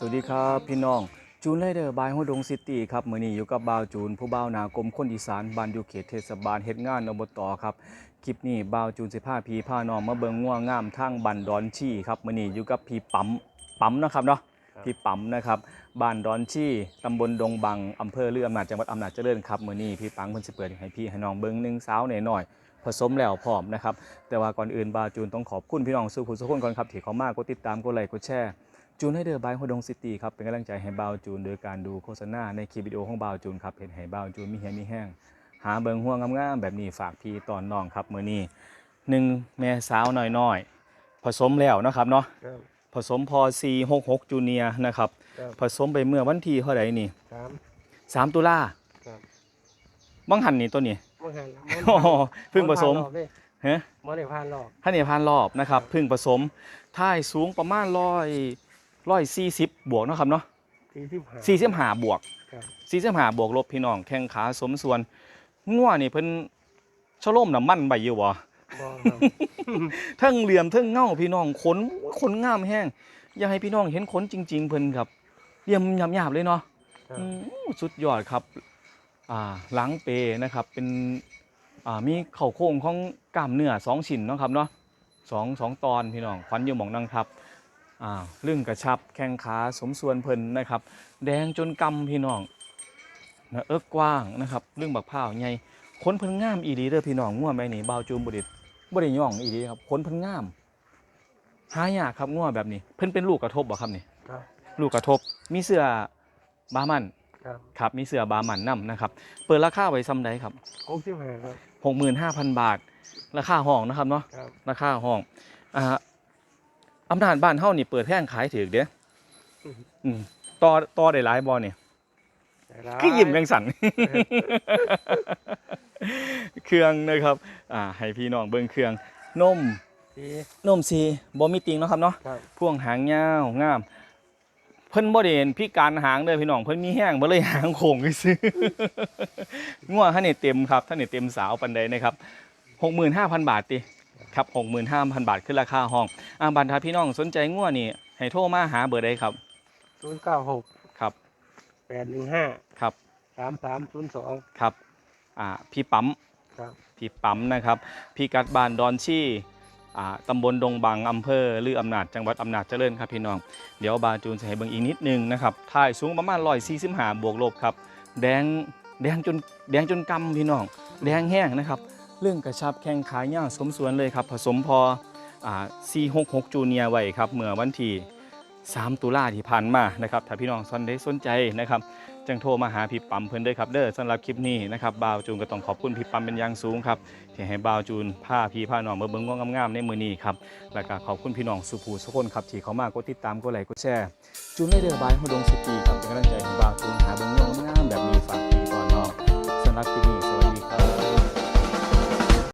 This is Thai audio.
สวัสดีครับพี่น้อง จูนไรเดอร์บายหัวดงซิตี้ครับมื้อนี้อยู่กับบ่าวจูน ผู้บ่าวหนากรมคนอีสานบ้านอยู่เขตเทศบาลเฮ็ดงานอบตครับคลิปนี้บ่าวจูนสิพาพี่พาน้องมาเบิ่งง่วงงามทางบ้านดอนชี่ครับมื้อนี้อยู่กับพี่ปั๊มปั๊มเนาะครับเนาะครับพี่ปั๊มนะครับบ้านดอนชี่ตำบลดงบังอำเภอเรืออำนาจจังหวัดอำนาจเจริญครับมื้อนี้พี่ปังเพิ่นสิเปิดให้พี่ให้น้องเบิ่งหนึ่งสาวหน่อยๆผสมแล้วพร้อมนะครับแต่ว่าก่อนอื่นบ่าวจูนต้องขอบคุณพี่น้องสู่ผู้สุขคนก่อนครับที่เขามากดติดตามกดไลค์กดแชร์ จูนให้เดอร์บายฮดงซิตี้ครับเป็นกำลังใจให้บ่าวจูน โดยการดูโฆษณาในคลิปวิดีโอของบ่าวจูนครับเห็นให้บ่าวจูนมีเหียมีแห้ง หาเบิงห่วงงามๆแบบนี้ฝากพี่ตอนน้องครับมื้อนี้หนึ่งแม่สาวน้อยๆผสมแล้วเนาะครับเนาะครับผสมพอ466จูเนียนะครับครับผสมไปเมื่อวันที่เท่าไหร่นี่สาม3ตุลาครับบังหันนี่ตัวนี้มื่อหันโอ้โหเพิ่งผสมฮะเมื่อได้ผ่านรอบท่านนี่ผ่านรอบนะครับเพิ่งผสมท่ายสูงประมาณร้อย ร้อยสี่สิบบวกเนาะครับเนาะสี่สิบห้าสี่สิบห้าบวกครับสี่สิบห้าบวกลบพี่น้องแข้งขาสมส่วนงัวนี่เพิ่นชะโลมน้ำมันใบอยู่บ่บอครับเทั้งเหลี่ยมเทั้งเงาพี่น้องขนขนงามแห้งอยากให้พี่น้องเห็นขนจริง ๆ เพิ่นครับเหลี่ยมหยาบๆเลยเนาะครับอืมสุดยอดครับ อ่าหลังเปนะครับเป็นอ่ามีเข่าโค้งของกล้ามเนื้อสองชิ้นเนาะครับเนาะสองสองตอนพี่น้องควันอยู่หมองนั่งทับ อ่าลึ่งกระชับแข้งขาสมส่วนเพิ่นนะครับ แดงจนกำพี่น้องนะเอิกกว้างนะครับเรื่องบักพร้าวใหญ่ขนเพิ่นงามอีหลีเด้อพี่น้องง่วแม่นี่บ่าวจูมบ่ได้บ่ได้ย่องอีหลีครับขนเพิ่นงาม หายากครับง่วแบบนี้ เพิ่นเป็นลูกกระทบบ่ครับนี่ครับลูกกระทบมีเสื้อบามันครับครับมีเสื้อบามันนํนะครับ เปิดราคาไว้ซ้ำใดครับหกสิบห้าครับ65,000บาท ราคาห้องนะครับเนาะครับราคาห้องอ่า อำนาจบ้านเฮานี่เปิดแพงขายถือเด้ออืมต่อต่อได้หลายบ่นี่ได้หลายคือยิ้มแบงสันเครื่องนะครับ อ่า ให้พี่น้องเบิ่งเครื่องนมสี่นมซีบ่มีติงเนาะครับเนาะครับพ่วงหางยาวงาม เพิ่นบ่ได้เห็นพิการหางเด้อพี่น้องเพิ่นมีแห้งบ่เลยหางโค้งซื่องัวท่านนี่เต็มครับท่านนี่เต็มสาวปานใดนะครับ65,000บาทติ ครับ65,000บาทคือราคาห้องอ่าบัดถ้าพี่น้องสนใจงัวนี่ให้โทรมาหาเบอร์ใดครับศูนย์เก้าหกครับแปดหนึ่งห้าครับสามสามศูนย์สองครับอ่าพี่ปั๊มครับพี่ปั๊มนะครับ พี่กัดบ้านดอนชี่อ่าตำบลดงบังอำเภอลืออำนาจจังหวัดอำนาจเจริญครับพี่น้อง เดี๋ยวบาจูนจะให้เบิ่งอีกนิดนึงนะครับถ่ายสูงประมาณ145บวกลบครับ แดงแดงจนแดงจนกำพี่น้อง แดงแห้งนะครับ เรื่องกระชับแข้งขายาวสมส่วนเลยครับ ผสมพอ466 จูเนียไว้ครับเมื่อวันที่ 3 ตุลาที่ผ่านมานะครับถ้าพี่น้องสนได้สนใจนะครับจังโทรมาหาพี่ปั๊มเพิ่นเด้อครับเด้อสำหรับคลิปนี้นะครับบ่าวจูนก็ต้องขอบคุณพี่ปั๊มเป็นอย่างสูงครับที่ให้บ่าวจูนพาพี่พาน้องมาเบิ่งงงามๆในมือนี้ครับแล้วก็ขอบคุณพี่น้องสุภูสุคนครับที่เขามากดติดตามกดไลค์กดแชร์จูนได้เด้อบายฮดงสตีครับ